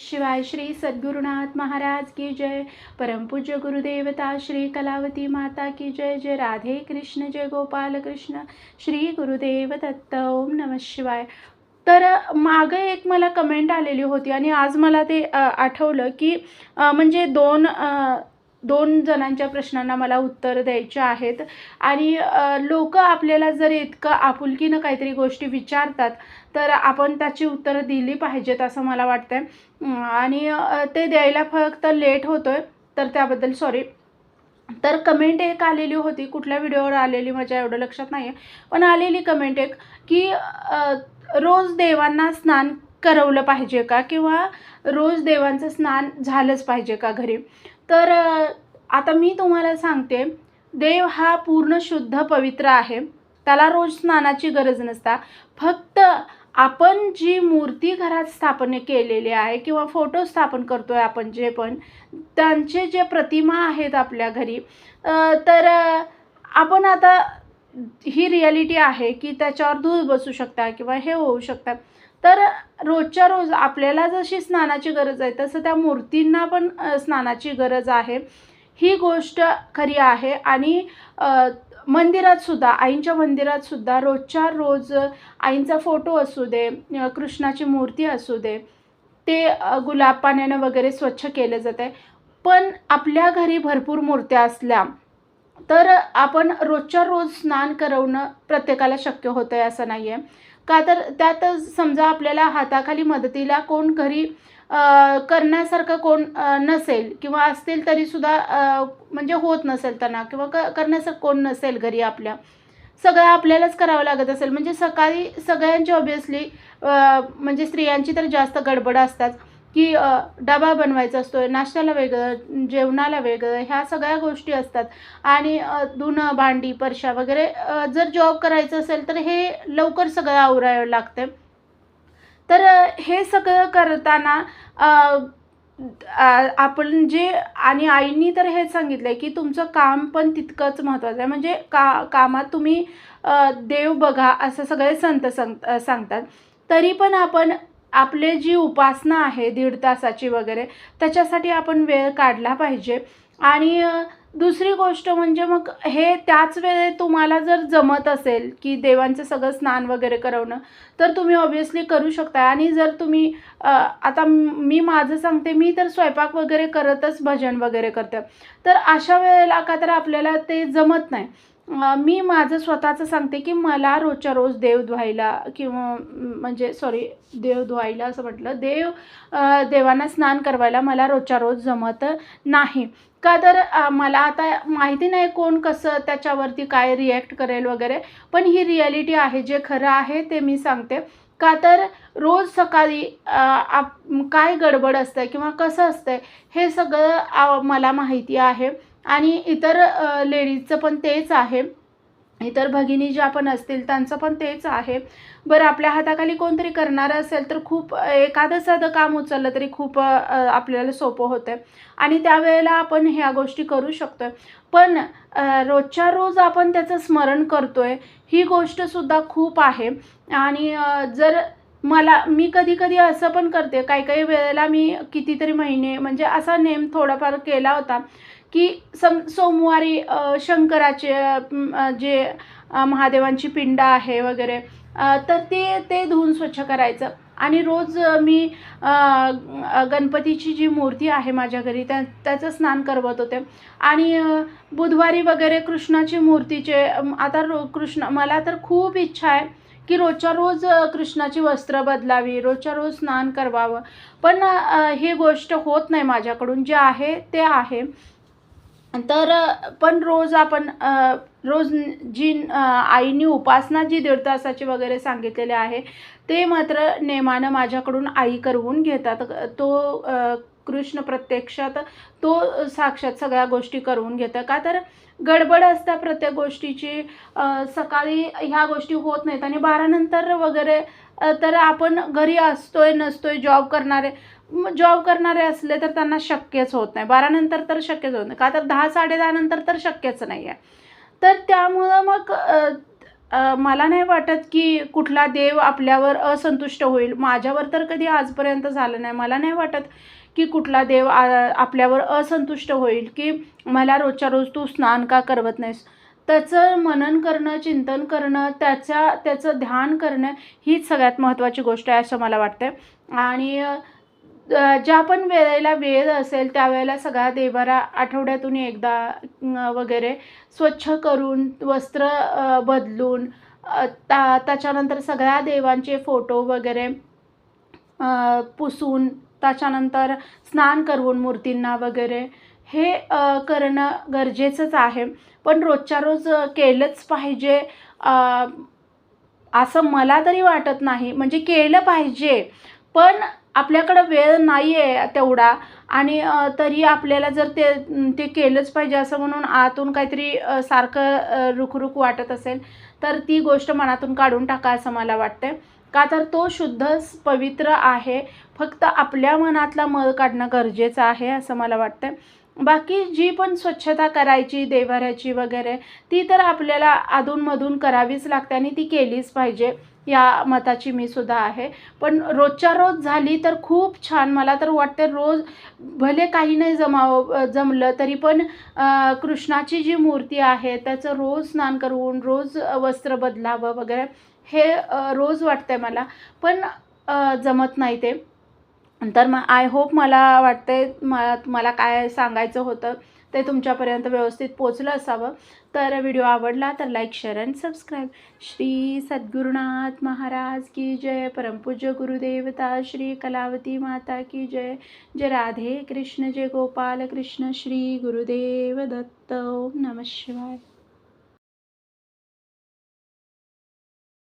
शिवाय श्री सद्गुरुनाथ महाराज की जय। परमपूज्य गुरुदेवता श्री कलावती माता की जय जय राधे कृष्ण जय गोपाल कृष्ण। श्री गुरुदेव दत्त ओम नम शिवाय। तर मागं एक मला कमेंट आलेली होती आणि आज मला ते आठवलं की म्हणजे दोन दोन जणांच्या प्रश्नांना मला उत्तर द्यायचे आहेत. आणि लोक आपल्याला जर इतकं आपुलकीनं काहीतरी गोष्टी विचारतात तर आपण त्याची उत्तरं दिली पाहिजेत असं मला वाटतं आहे आणि ते द्यायला फक्त लेट होतो आहे तर त्याबद्दल सॉरी तर कमेंट एक आलेली होती कुठल्या व्हिडिओवर आलेली माझ्या एवढं लक्षात नाही आहे पण आलेली कमेंट एक की रोज देवांना स्नान करवलं पाहिजे का? किंवा रोज देवांचं स्नान झालंच पाहिजे का घरी? तर आता मी तुम्हाला सांगते देव हा पूर्ण शुद्ध पवित्र आहे. त्याला रोज स्नानाची गरज नसता. फक्त आपण जी मूर्ती घरात स्थापन केलेली आहे किंवा फोटो स्थापन करतो आहे आपण जे पण त्यांचे जे प्रतिमा आहेत आपल्या घरी तर आपण आता ही रियालिटी आहे की त्याच्यावर दूध बसू शकता किंवा हे होऊ शकतात तर रोजच्या रोज आपल्याला जशी स्नानाची गरज आहे तसं त्या मूर्तींना पण स्नानाची गरज आहे. ही गोष्ट खरी आहे आणि मंदिरातसुद्धा आईंच्या मंदिरातसुद्धा रोजच्या रोज आईंचा फोटो असू दे कृष्णाची मूर्ती असू दे ते गुलाब पाण्यानं वगैरे स्वच्छ केलं जातं आहे पण आपल्या घरी भरपूर मूर्त्या असल्या तर आपण रोजच्या रोज स्नान करवणं प्रत्येकाला शक्य होतं आहे असं नाही आहे का तर त्यात समजा आपल्याला हाताखाली मदतीला कोण घरी करण्यासारखं कोण नसेल किंवा असतील तरीसुद्धा म्हणजे होत नसेल त्यांना किंवा क करण्यासारखं कोण नसेल घरी आपल्या सगळं आपल्यालाच करावं लागत असेल. म्हणजे सकाळी सगळ्यांची ऑब्वियसली म्हणजे स्त्रियांची तर जास्त गडबड असतात. की डबा बनवायचा असतो नाश्त्याला वेगळं जेवणाला वेगळं ह्या सगळ्या गोष्टी असतात. आणि धुणं भांडी परशा वगैरे जर जॉब करायचं असेल तर हे लवकर सगळं आवरावं लागतं तर हे सगळं करताना आपण जे आणि आईंनी तर हेच सांगितलं आहे की तुमचं काम पण तितकंच महत्त्वाचं आहे. म्हणजे का कामात तुम्ही देव बघा असं सगळे संत सांग सांगतात. तरी पण आपण आपले जी उपासना आहे दीड तासाची वगैरे त्याच्यासाठी आपण वेळ काढला पाहिजे. आणि दुसरी गोष्ट म्हणजे मग हे त्याच वेळेत तुम्हाला जर जमत असेल की देवांचं सगळं स्नान वगैरे करवणं तर तुम्ही ऑब्वियसली करू शकता. आणि जर तुम्ही आता मी माझं सांगते मी तर स्वयंपाक वगैरे करतच भजन वगैरे करते. तर अशा वेळेला का तर आपल्याला ते जमत नाही. मी माझं स्वतःचं सांगते की मला रोजच्या रोज देव धुवायला किंवा म्हणजे सॉरी देव धुवायला असं म्हटलं देव देवांना स्नान करवायला मला रोजच्या रोज जमत नाही. का तर मला आता माहिती नाही कोण कसं त्याच्यावरती काय रिॲक्ट करेल वगैरे पण ही रिॲलिटी आहे जे खरं आहे ते मी सांगते. का तर रोज सकाळी आप काय गडबड असतं किंवा कसं असतं हे सगळं मला माहिती आहे. आणि इतर लेडीजचं पण तेच आहे. इतर भगिनी ज्या पण असतील त्यांचं पण तेच आहे. बरं आपल्या हाताखाली कोणतरी करणारं असेल तर खूप एखादं साधं काम उचललं तरी खूप आपल्याला सोपं होतं आणि त्यावेळेला आपण ह्या गोष्टी करू शकतो पण रोजच्या रोज आपण त्याचं स्मरण करतो आहे ही गोष्टसुद्धा खूप आहे. आणि जर मला मी कधी कधी असं पण करते. काही काही वेळेला मी कितीतरी महिने म्हणजे असा नेम थोडाफार केला होता की सम सोमवारी शंकराचे जे महादेवांची पिंड आहे वगैरे तर ते ते धुवून स्वच्छ करायचं. आणि रोज मी गणपतीची जी मूर्ती आहे माझ्या घरी त्या त्याचं स्नान करवत होते. आणि बुधवारी वगैरे कृष्णाची मूर्तीचे आता रो कृष्ण मला तर खूप इच्छा आहे की रोजच्या रोज कृष्णाची वस्त्र बदलावी रोजच्या रोज स्नान करवावं. पण हे गोष्ट होत नाही माझ्याकडून. जे आहे ते आहे. तर पण रोज आपण रोज जी आईनी उपासना जी दीड तासाची वगैरे सांगितलेले आहे ते मात्र नेमानं माझ्याकडून आई करवून घेतात. तो कृष्ण प्रत्यक्षात तो साक्षात सगळ्या गोष्टी करवून घेतं. का तर गडबड असता प्रत्येक गोष्टीची सकाळी ह्या गोष्टी होत नाहीत आणि बारानंतर वगैरे तर आपण घरी असतोय नसतोय जॉब करणारे जॉब करणारे असले तर त्यांना शक्यच होत नाही. बारानंतर तर शक्यच होत नाही. का तर दहा साडे नंतर तर शक्यच नाही आहे तर त्यामुळं मग मला नाही वाटत की कुठला देव आपल्यावर असंतुष्ट होईल. माझ्यावर तर कधी आजपर्यंत झालं नाही. मला नाही वाटत की कुठला देव आ आपल्यावर असंतुष्ट होईल की मला रोजच्या रोज तू स्नान का करवत नाहीस? त्याचं मनन करणं चिंतन करणं त्याच्या त्याचं ध्यान करणं हीच सगळ्यात महत्त्वाची गोष्ट आहे असं मला वाटतं आणि ज्या पण वेळेला वेळ असेल त्यावेळेला सगळ्या देवारा आठवड्यातून एकदा वगैरे स्वच्छ करून वस्त्र बदलून ता त्याच्यानंतर सगळ्या देवांचे फोटो वगैरे पुसून त्याच्यानंतर स्नान करून मूर्तींना वगैरे हे करणं गरजेचंच आहे. पण रोजच्या रोज केलंच पाहिजे असं मला तरी वाटत नाही. म्हणजे केलं पाहिजे. पण आपल्याकडं वेळ नाही आहे तेवढा. आणि तरी आपल्याला जर ते ते केलंच पाहिजे असं म्हणून आतून काहीतरी सारखं रुखरुख वाटत असेल तर ती गोष्ट मनातून काढून टाका असं मला वाटतं का तर तो शुद्ध पवित्र आहे. फक्त आपल्या मनातला मळ काढणं गरजेचं आहे असं मला वाटतं बाकी जी पण स्वच्छता करायची देवाऱ्याची वगैरे ती तर आपल्याला अधूनमधून करावीच लागते आणि ती केलीच पाहिजे. या मताची मी सुद्धा आहे. पण रोजच्या रोज झाली तर खूप छान. मला तर वाटतं रोज भले काही नाही जमावं जमलं तरी पण कृष्णाची जी मूर्ती आहे त्याचं रोज स्नान करून रोज वस्त्र बदलावं वगैरे हे रोज रोज वाटतंय मला. पण जमत नाही ते. तर मग आय होप मला वाटते मला मला काय सांगायचं होतं ते तुमच्यापर्यंत व्यवस्थित पोचलं असावं. तर व्हिडिओ आवडला तर like share and subscribe Shri Sadgurunath Maharaj की जय. परमपूज्य गुरुदेवता श्री कलावती माता की जय. जय राधे कृष्ण जय गोपाल कृष्ण श्री गुरुदेव दत्त. ओम शिवाय.